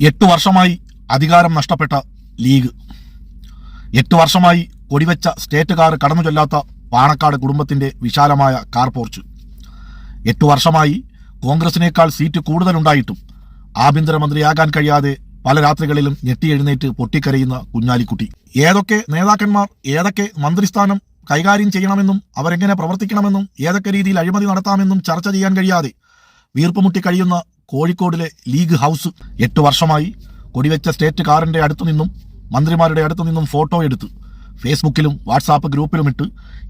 എട്ടു വർഷമായി അധികാരം നഷ്ടപ്പെട്ട ലീഗ്. എട്ട് വർഷമായി കൊടിവെച്ച സ്റ്റേറ്റ് കാർ കടന്നു ചൊല്ലാത്ത പാണക്കാട് കുടുംബത്തിന്റെ വിശാലമായ കാർ പോർച്ച്. എട്ട് വർഷമായി കോൺഗ്രസിനേക്കാൾ സീറ്റ് കൂടുതലുണ്ടായിട്ടും ആഭ്യന്തരമന്ത്രിയാകാൻ കഴിയാതെ പല രാത്രികളിലും ഞെട്ടി എഴുന്നേറ്റ് പൊട്ടിക്കരയുന്ന കുഞ്ഞാലിക്കുട്ടി. ഏതൊക്കെ നേതാക്കന്മാർ ഏതൊക്കെ മന്ത്രിസ്ഥാനം കൈകാര്യം ചെയ്യണമെന്നും അവരെങ്ങനെ പ്രവർത്തിക്കണമെന്നും ഏതൊക്കെ രീതിയിൽ അഴിമതി നടത്താമെന്നും ചർച്ച ചെയ്യാൻ കഴിയാതെ വീർപ്പുമുട്ടി കഴിയുന്ന കോഴിക്കോടിലെ ലീഗ് ഹൗസ് എട്ട് വർഷമായി കൊടിവെച്ച സ്റ്റേറ്റ് കാറിന്റെ അടുത്തു നിന്നും മന്ത്രിമാരുടെ അടുത്തു നിന്നും ഫോട്ടോ എടുത്ത് ഫേസ്ബുക്കിലും വാട്സാപ്പ് ഗ്രൂപ്പിലും ഇട്ട്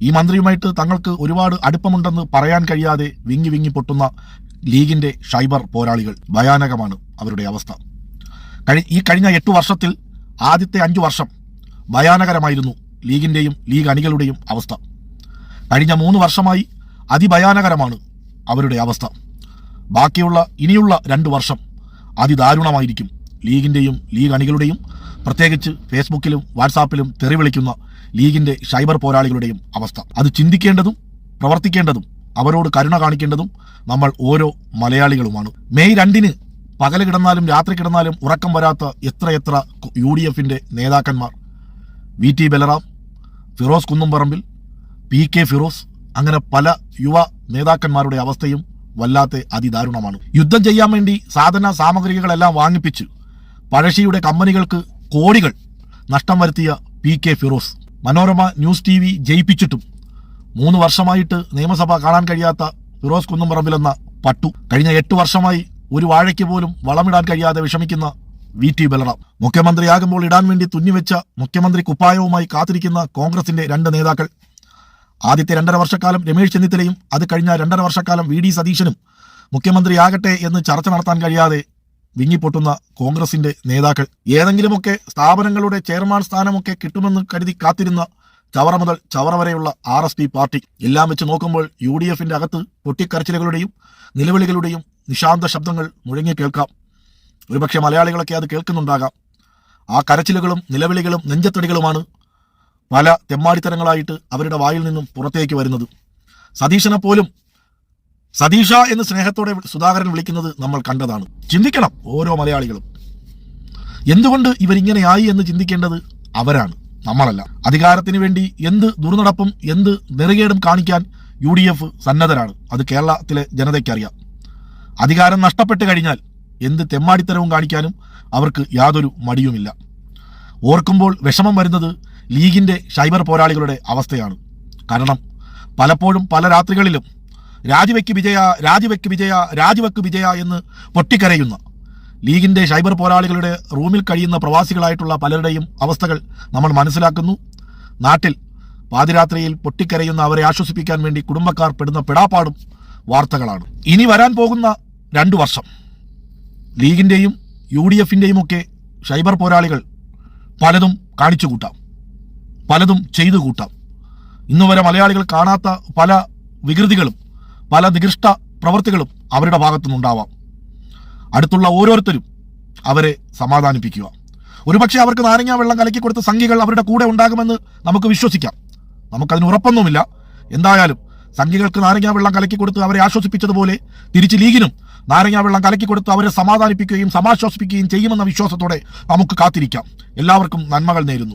ഈ മന്ത്രിയുമായിട്ട് തങ്ങൾക്ക് ഒരുപാട് അടുപ്പമുണ്ടെന്ന് പറയാൻ കഴിയാതെ വിങ്ങി വിങ്ങി പൊട്ടുന്ന ലീഗിന്റെ ഷൈബർ പോരാളികൾ. ഭയാനകമാണ് അവരുടെ അവസ്ഥ. ഈ കഴിഞ്ഞ എട്ട് വർഷത്തിൽ ആദ്യത്തെ അഞ്ചു വർഷം ഭയാനകരമായിരുന്നു ലീഗിന്റെയും ലീഗ് അണികളുടെയും അവസ്ഥ. കഴിഞ്ഞ മൂന്ന് വർഷമായി അതിഭയാനകരമാണ് അവരുടെ അവസ്ഥ. ബാക്കിയുള്ള ഇനിയുള്ള രണ്ട് വർഷം അതിദാരുണമായിരിക്കും. ലീഗിന്റെയും ലീഗ് അണികളുടെയും പ്രത്യേകിച്ച് ഫേസ്ബുക്കിലും വാട്സാപ്പിലും തെറി വിളിക്കുന്ന ലീഗിന്റെ സൈബർ പോരാളികളുടെയും അവസ്ഥ. അത് ചിന്തിക്കേണ്ടതും പ്രവർത്തിക്കേണ്ടതും അവരോട് കരുണ കാണിക്കേണ്ടതും നമ്മൾ ഓരോ മലയാളികളുമാണ്. മെയ് രണ്ടിന് പകൽ കിടന്നാലും രാത്രി കിടന്നാലും ഉറക്കം വരാത്ത എത്രയെത്ര യു ഡി എഫിന്റെ നേതാക്കന്മാർ. V T Balram Firoz Kunnumparambil P K Firoz അങ്ങനെ പല യുവ നേതാക്കന്മാരുടെ അവസ്ഥയും വല്ലാത്ത അതിദാരുണമാണ്. യുദ്ധം ചെയ്യാൻ വേണ്ടി സാധന സാമഗ്രികളെല്ലാം വാങ്ങിപ്പിച്ച് പഴശ്ശിയുടെ കമ്പനികൾക്ക് കോടികൾ നഷ്ടം വരുത്തിയ P K Firoz. Manorama news T V ജയിപ്പിച്ചിട്ടും മൂന്ന് വർഷമായിട്ട് നിയമസഭ കാണാൻ കഴിയാത്ത ഫിറോസ് കുന്നുംപറമ്പിലെന്ന പട്ടു. കഴിഞ്ഞ എട്ട് വർഷമായി ഒരു വാഴയ്ക്ക് പോലും വളമിടാൻ കഴിയാതെ വിഷമിക്കുന്ന വി ടി ബലറാം. മുഖ്യമന്ത്രിയാകുമ്പോൾ ഇടാൻ വേണ്ടി തുന്നിവെച്ച മുഖ്യമന്ത്രി കുപ്പായവുമായി കാത്തിരിക്കുന്ന കോൺഗ്രസിന്റെ രണ്ട് നേതാക്കൾ ആദ്യത്തെ രണ്ടര വർഷക്കാലം രമേശ് ചെന്നിത്തലയും അത് കഴിഞ്ഞ രണ്ടര വർഷക്കാലം വി ഡി സതീശനും മുഖ്യമന്ത്രിയാകട്ടെ എന്ന് ചർച്ച നടത്താൻ കഴിയാതെ വിങ്ങിപ്പൊട്ടുന്ന കോൺഗ്രസിന്റെ നേതാക്കൾ. ഏതെങ്കിലുമൊക്കെ സ്ഥാപനങ്ങളുടെ ചെയർമാൻ സ്ഥാനമൊക്കെ കിട്ടുമെന്ന് കരുതി കാത്തിരുന്ന ചവറ മുതൽ ചവറ വരെയുള്ള ആർ എസ് പി പാർട്ടി. എല്ലാം വെച്ച് നോക്കുമ്പോൾ യു ഡി എഫിന്റെ അകത്ത് പൊട്ടിക്കരച്ചിലുകളുടെയും നിലവിളികളുടെയും നിശാന്ത ശബ്ദങ്ങൾ മുഴങ്ങി കേൾക്കാം. ഒരുപക്ഷെ മലയാളികളൊക്കെ അത് കേൾക്കുന്നുണ്ടാകാം. ആ കരച്ചിലുകളും നിലവിളികളും നെഞ്ചത്തടികളുമാണ് പല തെമ്മാടിത്തരങ്ങളായിട്ട് അവരുടെ വായിൽ നിന്നും പുറത്തേക്ക് വരുന്നത്. സതീശനെ പോലും സതീഷ എന്ന് സ്നേഹത്തോടെ സുധാകരൻ വിളിക്കുന്നത് നമ്മൾ കണ്ടതാണ്. ചിന്തിക്കണം ഓരോ മലയാളികളും. എന്തുകൊണ്ട് ഇവരിങ്ങനെയായി എന്ന് ചിന്തിക്കേണ്ടത് അവരാണ് നമ്മളല്ല. അധികാരത്തിന് വേണ്ടി എന്ത് ദുർനടപ്പും എന്ത് നെറുകേടും കാണിക്കാൻ യു ഡി എഫ് സന്നദ്ധരാണ്. അത് കേരളത്തിലെ ജനതയ്ക്കറിയാം. അധികാരം നഷ്ടപ്പെട്ട് കഴിഞ്ഞാൽ എന്ത് തെമ്മാടിത്തരവും കാണിക്കാനും അവർക്ക് യാതൊരു മടിയുമില്ല. ഓർക്കുമ്പോൾ വിഷമം വരുന്നത് ലീഗിന്റെ ഷൈബർ പോരാളികളുടെ അവസ്ഥയാണ്. കാരണം പലപ്പോഴും പല രാത്രികളിലും രാജിവെക്ക് വിജയ രാജിവെക്ക് വിജയ രാജിവെക്ക് വിജയ എന്ന് പൊട്ടിക്കരയുന്ന ലീഗിന്റെ ഷൈബർ പോരാളികളുടെ റൂമിൽ കഴിയുന്ന പ്രവാസികളായിട്ടുള്ള പലരുടെയും അവസ്ഥകൾ നമ്മൾ മനസ്സിലാക്കുന്നു. നാട്ടിൽ പാതിരാത്രിയിൽ പൊട്ടിക്കരയുന്ന അവരെ ആശ്വസിപ്പിക്കാൻ വേണ്ടി കുടുംബക്കാർ പെടുന്ന പെടാപ്പാടും വാർത്തകളാണ്. ഇനി വരാൻ പോകുന്ന രണ്ടു വർഷം. ലീഗിന്റെയും യു ഡി എഫിന്റെയും ഒക്കെ ഷൈബർ പോരാളികൾ പലതും കാണിച്ചു കൂട്ടാം പലതും ചെയ്തു കൂട്ടാം. ഇന്നുവരെ മലയാളികൾ കാണാത്ത പല വികൃതികളും പല നികൃഷ്ട പ്രവൃത്തികളും അവരുടെ ഭാഗത്തുനിന്നുണ്ടാവാം. അടുത്തുള്ള ഓരോരുത്തരും അവരെ സമാധാനിപ്പിക്കുക. ഒരുപക്ഷെ അവർക്ക് നാരങ്ങ വെള്ളം കലക്കി കൊടുത്ത സംഖ്യകൾ അവരുടെ കൂടെ ഉണ്ടാകുമെന്ന് നമുക്ക് വിശ്വസിക്കാം. നമുക്കതിന് ഉറപ്പൊന്നുമില്ല. എന്തായാലും സംഖ്യകൾക്ക് നാരങ്ങ വെള്ളം കലക്കി കൊടുത്ത് അവരെ ആശ്വസിപ്പിച്ചതുപോലെ തിരിച്ച് ലീഗിനും നാരങ്ങ വെള്ളം കലക്കി കൊടുത്ത് അവരെ സമാധാനിപ്പിക്കുകയും സമാശ്വസിപ്പിക്കുകയും ചെയ്യുമെന്ന വിശ്വാസത്തോടെ നമുക്ക് കാത്തിരിക്കാം. എല്ലാവർക്കും നന്മകൾ നേരുന്നു.